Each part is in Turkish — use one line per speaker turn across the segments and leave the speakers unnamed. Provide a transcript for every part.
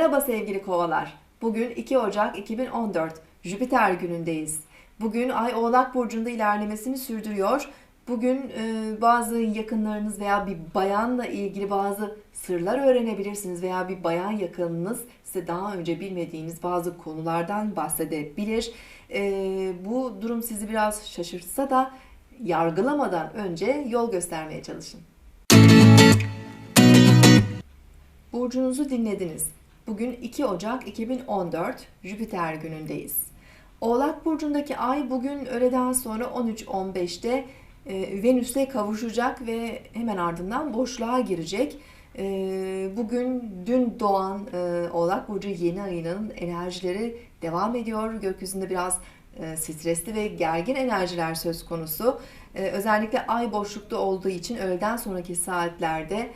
Merhaba sevgili kovalar. Bugün 2 Ocak 2014 Jüpiter günündeyiz. Bugün Ay Oğlak Burcu'nda ilerlemesini sürdürüyor. Bugün e, bazı yakınlarınız veya bir bayanla ilgili bazı sırlar öğrenebilirsiniz veya bir bayan yakınınız size daha önce bilmediğiniz bazı konulardan bahsedebilir. E, bu durum sizi biraz şaşırtsa da yargılamadan önce yol göstermeye çalışın. Burcunuzu dinlediniz. Bugün 2 Ocak 2014 Jüpiter günündeyiz. Oğlak Burcu'ndaki ay bugün öğleden sonra 13.15'te e, Venüs'e kavuşacak ve hemen ardından boşluğa girecek. E, bugün dün doğan e, Oğlak Burcu yeni ayının enerjileri devam ediyor. Gökyüzünde biraz e, stresli ve gergin enerjiler söz konusu. Özellikle ay boşlukta olduğu için öğleden sonraki saatlerde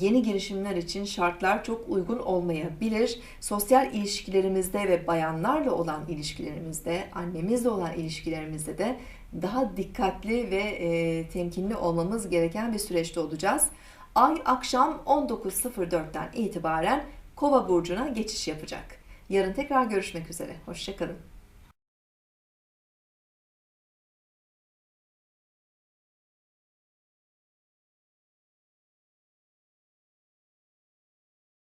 yeni girişimler için şartlar çok uygun olmayabilir. Sosyal ilişkilerimizde ve bayanlarla olan ilişkilerimizde, annemizle olan ilişkilerimizde de daha dikkatli ve e, temkinli olmamız gereken bir süreçte olacağız. Ay akşam 19.04'ten itibaren Kova burcuna geçiş yapacak. Yarın tekrar görüşmek üzere. Hoşçakalın.